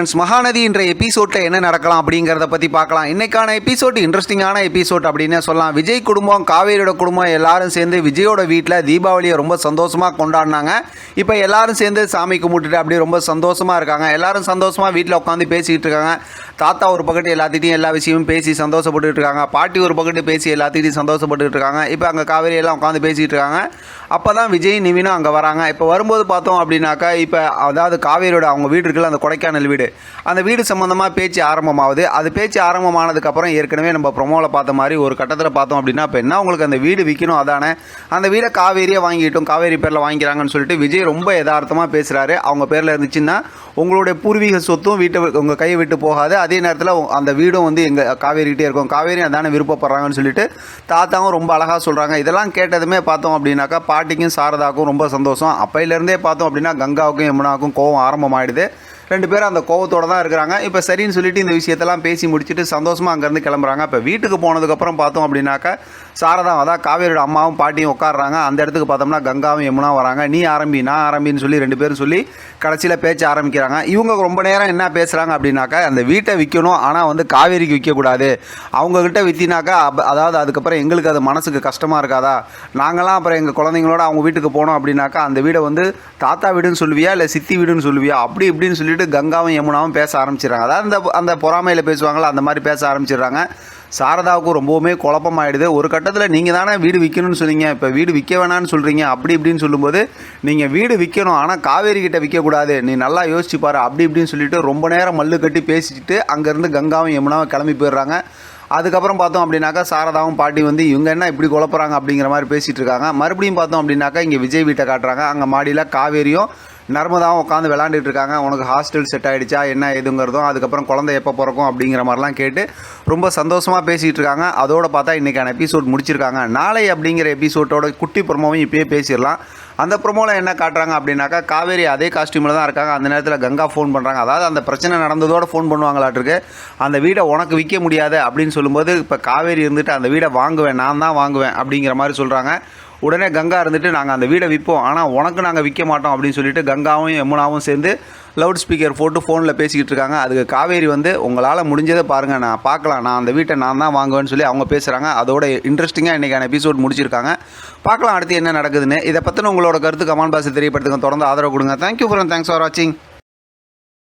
Friends Mahanadi என்ற எபிசோட்டில் என்ன நடக்கலாம் அப்படிங்கிறத பற்றி பார்க்கலாம். இன்னைக்கான எபிசோட் இன்ட்ரெஸ்டிங்கான எபிசோட் அப்படின்னு சொல்லலாம். விஜய் குடும்பம் காவேரியோட குடும்பம் எல்லாரும் சேர்ந்து விஜயோட வீட்டில் தீபாவளியை ரொம்ப சந்தோஷமாக கொண்டாடினாங்க. இப்போ எல்லாரும் சேர்ந்து சாமி கும்பிட்டுட்டு அப்படியே ரொம்ப சந்தோஷமாக இருக்காங்க. எல்லாரும் சந்தோஷமாக வீட்டில் உட்காந்து பேசிக்கிட்டு இருக்காங்க. தாத்தா ஒரு பக்கத்து எல்லாத்திட்டையும் எல்லா விஷயமும் பேசி சந்தோஷப்பட்டுட்டு இருக்காங்க. பாட்டி ஒரு பக்கத்து பேசி எல்லாத்திட்டையும் சந்தோஷப்பட்டுட்டு இருக்காங்க. இப்போ அங்கே காவேரி எல்லாம் உட்காந்து பேசிகிட்டு இருக்காங்க. அப்போ தான் விஜய் நிவினும் அங்கே வராங்க. இப்போ வரும்போது பார்த்தோம் அப்படின்னாக்கா இப்போ அதாவது காவேரியோட அவங்க வீடு இருக்குல்ல அந்த கொடைக்கானல் வீடு. அந்த வீடு சம்மந்தமாக பேச்சு ஆரம்பமாகுது. அது பேச்சு ஆரம்பமானதுக்கப்புறம் ஏற்கனவே நம்ம ப்ரொமோவில் பார்த்த மாதிரி ஒரு கட்டத்தில் பார்த்தோம் அப்படின்னா இப்போ என்ன உங்களுக்கு அந்த வீடு விற்கணும் அதானே? அந்த வீடை காவேரியே வாங்கிட்டோம் காவேரி பேரில் வாங்கிக்கிறாங்கன்னு சொல்லிட்டு விஜய் ரொம்ப யதார்த்தமாக பேசுகிறாரு அவங்க பேரில் இருந்துச்சுன்னா உங்களுடைய பூர்வீக சொத்தும் வீட்டை உங்கள் கையை விட்டு போகாது. அதே நேரத்தில் அந்த வீடும் வந்து எங்கள் காவேரிக்கிட்டே இருக்கும். காவேரி அதானே விருப்பப்படுறாங்கன்னு சொல்லிட்டு தாத்தாவும் ரொம்ப அழகாக சொல்கிறாங்க இதெல்லாம் கேட்டதுமே பார்த்தோம் அப்படின்னாக்கா பாட்டிக்கும் சாரதாக்கும் ரொம்ப சந்தோஷம். அப்பையிலேருந்தே பார்த்தோம் அப்படின்னா கங்காவுக்கும் யமுனாவுக்கும் கோவம் ஆரம்பமாயிடுது. ரெண்டு பேரும் அந்த கோவத்தோட தான் இருக்கிறாங்க. இப்போ சரின்னு சொல்லிட்டு இந்த விஷயத்தெல்லாம் பேசி முடிச்சுட்டு சந்தோஷமாக அங்கேருந்து கிளம்புறாங்க. இப்போ வீட்டுக்கு போனதுக்கப்புறம் பார்த்தோம் அப்படின்னாக்கா சாரதா அதான் காவேரியோட அம்மாவும் பாட்டியும் உட்காடுறாங்க அந்த இடத்துக்கு பார்த்தோம்னா கங்காவும் யமுனா வராங்க. நீ ஆரம்பி நான் ஆரம்பின்னு சொல்லி ரெண்டு பேரும் சொல்லி கடைசியில் பேச்ச ஆரம்பிக்கிறாங்க. இவங்க ரொம்ப நேரம் என்ன பேசுகிறாங்க அப்படின்னாக்கா அந்த வீட்டை விற்கணும் ஆனால் வந்து காவேரிக்கு விற்கக்கூடாது அவங்கக்கிட்ட விற்றினாக்கா அப் அதாவது அதுக்கப்புறம் எங்களுக்கு அது மனசுக்கு கஷ்டமாக இருக்காதா? நாங்களாம் அப்புறம் எங்கள் குழந்தைங்களோட அவங்க வீட்டுக்கு போனோம் அப்படின்னாக்கா அந்த வீடை வந்து தாத்தா வீடுன்னு சொல்லுவியா? இல்லை சித்தி வீடுன்னு சொல்லுவியா? அப்படி இப்படின்னு சொல்லிட்டு கங்காவும் யமுனாவும் பேச ஆரம்பிச்சிடுறாங்க. அதாவது அந்த அந்த பொறாமையில் பேசுவாங்களா அந்த மாதிரி பேச ஆரம்பிச்சிடுறாங்க. சாரதாவுக்கும் ரொம்பவுமே குழப்பமாயிடுது. ஒரு கட்டத்தில் நீங்கள் தானே வீடு விற்கணும்னு சொன்னீங்க இப்போ வீடு விற்க வேணாம்னு சொல்கிறீங்க அப்படி இப்படின்னு சொல்லும்போது நீங்கள் வீடு விற்கணும் ஆனால் காவேரி கிட்ட விற்கக்கூடாது நீ நல்லா யோசிச்சு பாரு அப்படி இப்படின்னு சொல்லிட்டு ரொம்ப நேரம் மல்லு கட்டி பேசிட்டு அங்கேருந்து கங்காவும் யமுனாவும் கிளம்பி போயிடுறாங்க. அதுக்கப்புறம் பார்த்தோம் அப்படின்னாக்கா சாரதாவும் பாட்டி வந்து இவங்க என்ன இப்படி குழப்புறாங்க? அப்படிங்கிற மாதிரி பேசிகிட்டு இருக்காங்க. மறுபடியும் பார்த்தோம் அப்படின்னாக்கா இங்கே விஜய் வீட்டை காட்டுறாங்க. அங்கே மாடியில் காவேரியும் நர்மதாவும் உட்காந்து விளாண்டுட்டு இருக்காங்க. உனக்கு ஹாஸ்டல் செட் ஆகிடுச்சா என்ன ஏதுங்கிறதும் அதுக்கப்புறம் குழந்தை எப்போ பிறக்கும் அப்படிங்கிற மாதிரிலாம் கேட்டு ரொம்ப சந்தோஷமாக பேசிகிட்டு இருக்காங்க. அதோட பார்த்தா இன்றைக்கான எபிசோட் முடிச்சிருக்காங்க. நாளை அப்படிங்கிற எபிசோட்டோட குட்டி ப்ரொமோவையும் இப்பயே பேசிடலாம். அந்த ப்ரொமோவில் என்ன காட்டுறாங்க அப்படின்னாக்கா காவேரி அதே காஸ்டியூமில் தான் இருக்காங்க. அந்த நேரத்தில் கங்கா ஃபோன் பண்ணுறாங்க அதாவது அந்த பிரச்சனை நடந்ததோடு ஃபோன் பண்ணுவாங்களாட்டிருக்கு அந்த வீடை உனக்கு விற்க முடியாது அப்படின்னு சொல்லும்போது இப்போ காவேரி இருந்துட்டு அந்த வீடை வாங்குவேன் நான் தான் வாங்குவேன் அப்படிங்கிற மாதிரி சொல்கிறாங்க உடனே கங்கா இருந்துட்டு நாங்கள் அந்த வீடை விற்போம் ஆனால் உனக்கு நாங்கள் விற்க மாட்டோம் அப்படின்னு சொல்லிட்டு கங்காவும் யமுனாவும் சேர்ந்து லவுட் ஸ்பீக்கர் போட்டு ஃபோனில் பேசிக்கிட்டு இருக்காங்க. அதுக்கு காவேரி வந்து உங்களால் முடிஞ்சதை பாருங்கள் நான் பார்க்கலாம். நான் அந்த வீட்டை நான் தான் வாங்குவேன்னு சொல்லி அவங்க பேசுகிறாங்க அதோட இன்ட்ரெஸ்டிங்காக இன்றைக்கான எபிசோட் முடிச்சிருக்காங்க. பார்க்கலாம் அடுத்து என்ன நடக்குதுன்னு. இதை பற்றின உங்களோட கருத்து கமான் பாக்ஸில் தெரியப்படுத்துங்க. தொடர்ந்து ஆதரவு கொடுங்க. தேங்க்யூ ஃபார் தேங்க்ஸ் ஃபார் வாட்சிங்